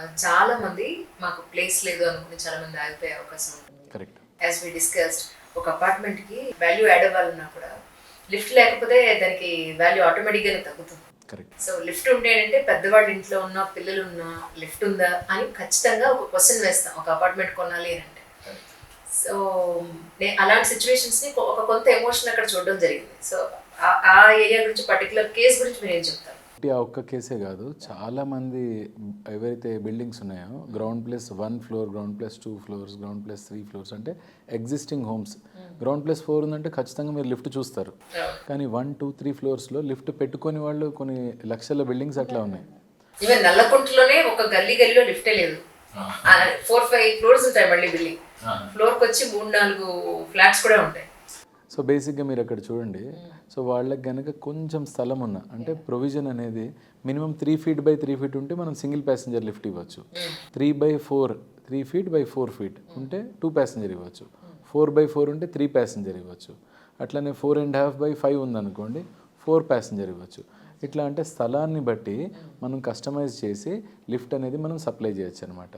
చాలా మంది మాకు ప్లేస్ లేదు అనుకుని చాలా మంది ఆగిపోయే అవకాశం ఉంటుంది. యాజ్ వి డిస్కస్డ్ ఒక అపార్ట్మెంట్కి వాల్యూ యాడ్ అవ్వాలన్నా కూడా లిఫ్ట్ లేకపోతే దానికి వాల్యూ ఆటోమేటిక్గానే తగ్గుతుంది. కరెక్ట్ సో లిఫ్ట్ ఉంటే అంటే పెద్దవాళ్ళ ఇంట్లో ఉన్న పిల్లలు ఉన్నా లిఫ్ట్ ఉందా అని ఖచ్చితంగా ఒక క్వశ్చన్ వేస్తాం. ఒక అపార్ట్మెంట్ కొనాలి అని అంటే. సో నేను అలాంటి సిచ్యువేషన్స్ని ఒక కొంత ఎమోషన్ అక్కడ చూడడం జరిగింది. సో ఆ- ఏరియా గురించి పర్టికులర్ కేస్ గురించి మీరు ఏం చెప్తారు ఆ ఒక్క కేసే కాదు. చాలా మంది ఎవరైతే బిల్డింగ్స్ ఉన్నాయో ground plus one floor ground plus two floors ground plus three floors అంటే existing homes. Ground plus four ఉందంటే ఖచ్చితంగా మీరు లిఫ్ట్ చూస్తారు. కానీ వన్ టూ త్రీ ఫ్లోర్స్లో లిఫ్ట్ పెట్టుకొని వాళ్ళు కొన్ని లక్షల బిల్డింగ్స్ అట్లా ఉన్నాయి. ఈవెన్ నల్లకుంటలోనే ఒక గల్లీ గల్లీలో లిఫ్టే లేదు. ఫోర్ ఫైవ్ ఫ్లోర్స్ ఉంటాయి మళ్ళీ బిల్డింగ్. ఫ్లోర్కి వచ్చి మూడు నాలుగు ఫ్లాట్స్ కూడా ఉంటాయి. సో బేసిక్గా మీరు అక్కడ చూడండి. సో వాళ్ళకి కనుక కొంచెం స్థలం ఉన్న అంటే ప్రొవిజన్ అనేది minimum three feet by three feet ఉంటే మనం సింగిల్ ప్యాసింజర్ లిఫ్ట్ ఇవ్వచ్చు. Three by four three feet by four feet ఉంటే టూ ప్యాసింజర్ ఇవ్వచ్చు. ఫోర్ బై ఫోర్ ఉంటే త్రీ ప్యాసింజర్ ఇవ్వచ్చు. అట్లనే four and half by five ఉందనుకోండి ఫోర్ ప్యాసింజర్ ఇవ్వచ్చు. ఇట్లా అంటే స్థలాన్ని బట్టి మనం కస్టమైజ్ చేసి లిఫ్ట్ అనేది మనం సప్లై చేయొచ్చు అనమాట